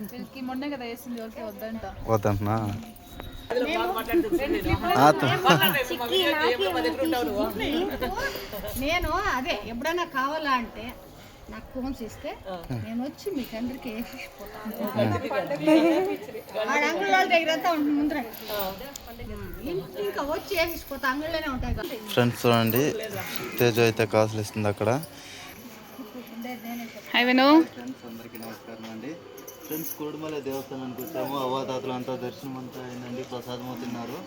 వీళ్ళకి మొన్నే కదా వేసింది ఎవరికి వద్దంట. వద్దంటున్నా? నేను అదే ఎప్పుడైనా కావాలా అంటే నాకు ఫోన్స్ ఇస్తే నేను వచ్చి మీకు అందరికి వాడు అంగుళ్ళ వాళ్ళ దగ్గర అంతా ఉంటుంది ముందర. ఇంటి- ఇంకా వచ్చి వేసిపోతా అంగుళ్ళనే ఉంటాయి కదా. ఫ్రెండ్స్ చూడండి తేజు అయితే కాసులు ఇస్తుంది అక్కడ. హాయ్ విను. ఫ్రెండ్స్ అందరికీ నమస్కారం అండి. ఫ్రెండ్స్ కుడుమల దేవస్థానానికి వచ్చాము. అవ్వాతాతలు అంతా దర్శనం అంతా అయిందండి. ప్రసాదము తిన్నారు.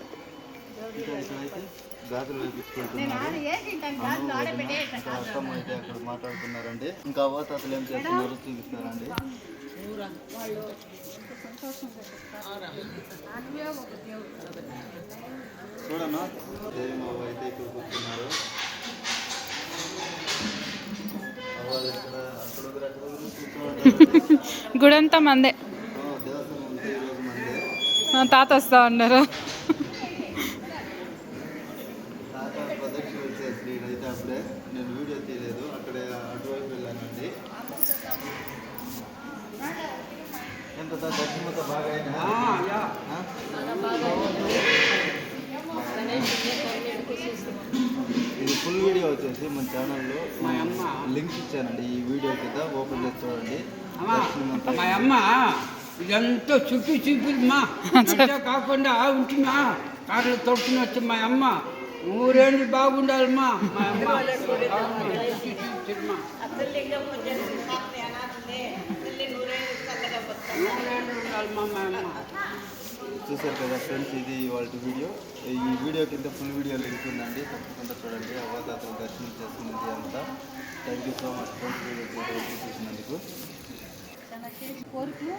ఇంకా ఇక్కడైతే గాజులు వేపించుకుంటున్నారు. అత్తమ్మ అయితే అక్కడ మాట్లాడుతున్నారండి. ఇంకా అవ్వాతాతలు ఏం చేస్తున్నారో చూపిస్తారండి. చూడన్నా. దేవి అవ్వ అయితే ఇక్కడ కూర్చున్నారు. దర్శనం అంతా బాగా అయిందా? ఆ? ఇది ఫుల్ వీడియో వచ్చేసి మన ఛానల్లో లింక్ ఇచ్చానండి ఈ వీడియో కింద ఓపెన్ చేసి చూడండి మా అమ్మ ఇదంతా చుట్టూ చూపిమ్మా అంతే. కాకుండా ఉంటున్నా. కాళ్ళు తొడుకుని వచ్చి మా అమ్మ. నూరేళ్ళు బాగుండాలమ్మా. మా అమ్మ. నూరేళ్ళు ఉండాలమ్మా మా అమ్మ చూసారు కదా ఫ్రెండ్స్ ఇది వాళ్ళ వీడియో. ఈ వీడియో కింద ఫుల్ వీడియో లింక్ ఉందండి. తప్పకుండా చూడండి. అవ్వతాతలు దర్శనం చేసుకున్నది అంతా. Thank you so much friends video చూసినందుకు కోరికలు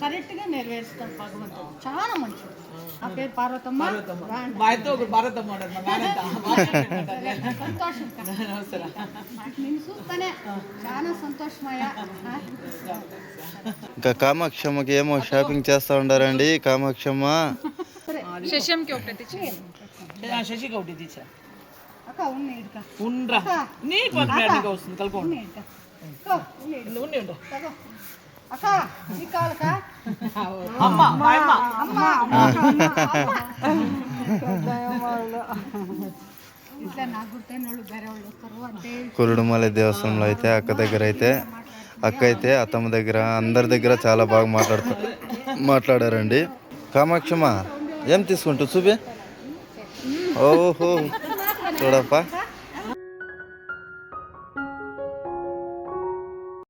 కరెక్ట్గా నెరవేరుస్తాం భగవంతుడు. చాలా మంచిది. ఆ పేరు పార్వతమ్మ. సంతోషం. నేను చూస్తానే చాలా సంతోషమయ్యా? ఇంకా కామాక్షమ్మకి ఏమో షాపింగ్ చేస్తూ ఉండారండి. కామాక్షమ్మ. శశంకి ఒకటి శశికి ఒకటి తీసా ఉండ్రా. ప్లేట్గా వస్తుంది ఇటుక. ఉండి ఉండు. అక్క అమ్మ అమ్మ అమ్మ. కురుడుమల దేవస్థానంలో అయితే అక్క దగ్గర అయితే అక్క అయితే అత్తమ్మ దగ్గర అందరి దగ్గర చాలా బాగా మాట్లాడుతూ మాట్లాడారండి. కామాక్షమ్మ ఏం తీసుకుంటావు చూపి. ఓహో చూడప్ప.